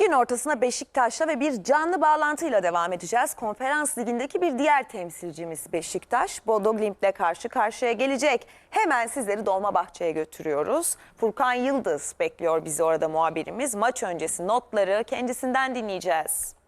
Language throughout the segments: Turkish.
Gün ortasına Beşiktaş'la ve bir canlı bağlantıyla devam edeceğiz. Konferans ligindeki bir diğer temsilcimiz Beşiktaş, Bodo Glimt'le karşı karşıya gelecek. Hemen sizleri Dolmabahçe'ye götürüyoruz. Furkan Yıldız bekliyor bizi orada muhabirimiz. Maç öncesi notları kendisinden dinleyeceğiz.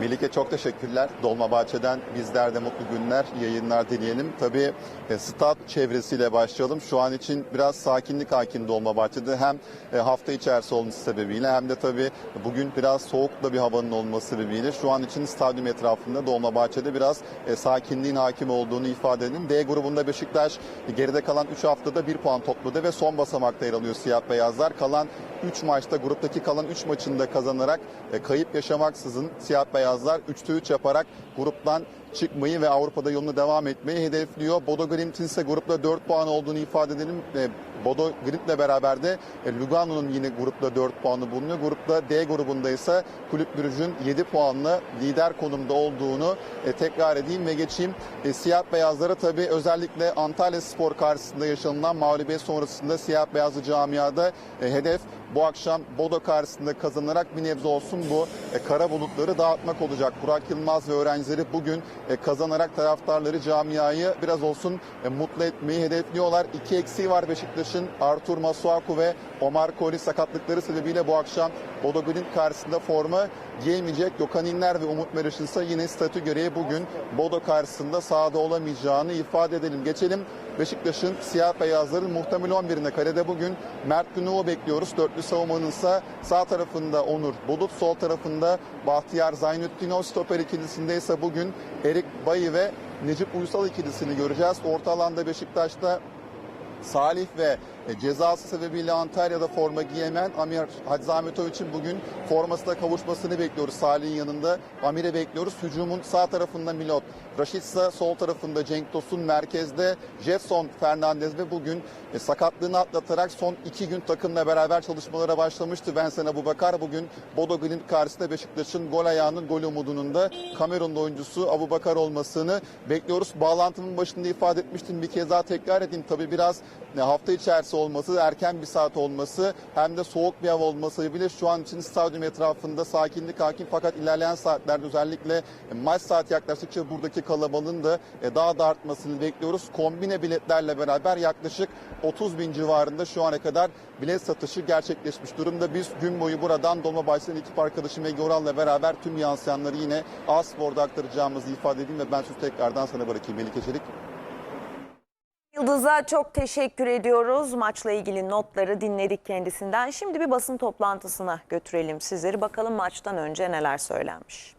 Melike çok teşekkürler. Dolmabahçe'den bizler de mutlu günler, yayınlar dileyelim. Tabii e, stat çevresiyle başlayalım. Şu an için biraz sakinlik hakim Dolmabahçe'de. Hem e, hafta içerisi olması sebebiyle hem de tabii bugün biraz soğuk da bir havanın olması sebebiyle şu an için stadyum etrafında Dolmabahçe'de biraz e, sakinliğin hakim olduğunu ifade edelim. D grubunda Beşiktaş geride kalan 3 haftada 1 puan topladı ve son basamakta yer alıyor siyah beyazlar. Kalan 3 maçta gruptaki kalan 3 maçında kazanarak kayıp yaşamaksızın siyah beyazlar 3'te 3 yaparak gruptan çıkmayı ve Avrupa'da yoluna devam etmeyi hedefliyor. Bodo Glimt'in ise grupta 4 puan olduğunu ifade edelim. E, Bodo Glimt'le beraber de e, Lugano'nun yine grupta 4 puanı bulunuyor. Grupta D grubunda ise Kulüp Brugge'ün 7 puanla lider konumda olduğunu e, tekrar edeyim ve geçeyim. Siyah beyazlara tabii özellikle Antalya Spor karşısında yaşanılan mağlubiyet sonrasında siyah beyazlı camiada hedef bu akşam Bodo karşısında kazanarak bir nebze olsun bu kara bulutları dağıtmak olacak. Burak Yılmaz ve öğrencileri bugün e, kazanarak taraftarları camiayı biraz olsun e, mutlu etmeyi hedefliyorlar. İki eksiği var Beşiktaş'ın. Artur Masuaku ve Omar Koli sakatlıkları sebebiyle bu akşam Bodo Glimt karşısında forma giyemeyecek. Gökhan İnler ve Umut Meriç'in ise yine statü gereği bugün Bodo karşısında sahada olamayacağını ifade edelim. Geçelim Beşiktaş'ın siyah beyazların muhtemel 11'ine kalede bugün Mert Günok'u bekliyoruz. Dörtlü savunmanın ise sağ tarafında Onur Bulut, sol tarafında Bahtiyar Zaynettinov, stoper ikilisinde ise bugün Erik Bayi ve Necip Uysal ikilisini göreceğiz. Orta alanda Beşiktaş'ta Salih ve e, cezası sebebiyle Antalya'da forma giyemeyen Amir Hadzahmetovic'in bugün formasına kavuşmasını bekliyoruz. Salih'in yanında Amir'i bekliyoruz. Hücumun sağ tarafında Milot, Raşit ise sol tarafında Cenk Tosun, merkezde Jetson Fernandez ve bugün e, sakatlığını atlatarak son iki gün takımla beraber çalışmalara başlamıştı. Vincent Abubakar bugün Bodo Glimt karşısında Beşiktaş'ın gol ayağının gol umudunun da Kamerunlu oyuncusu Abubakar olmasını bekliyoruz. Bağlantımın başında ifade etmiştim. Bir kez daha tekrar edeyim. Tabii biraz e, hafta içerisi olması, erken bir saat olması hem de soğuk bir hava olması bile şu an için stadyum etrafında sakinlik hakim fakat ilerleyen saatlerde özellikle maç saat yaklaştıkça buradaki kalabalığın da e, daha da artmasını bekliyoruz. Kombine biletlerle beraber yaklaşık 30 bin civarında şu ana kadar bilet satışı gerçekleşmiş durumda. Biz gün boyu buradan Dolmabahçe'den ekip arkadaşım Ege Oral'la beraber tüm yansıyanları yine A-Spor'da aktaracağımızı ifade edeyim ve ben sözü tekrardan sana bırakayım Melike Çelik. Yıldız'a çok teşekkür ediyoruz. Maçla ilgili notları dinledik kendisinden. Şimdi bir basın toplantısına götürelim sizleri. Bakalım maçtan önce neler söylenmiş.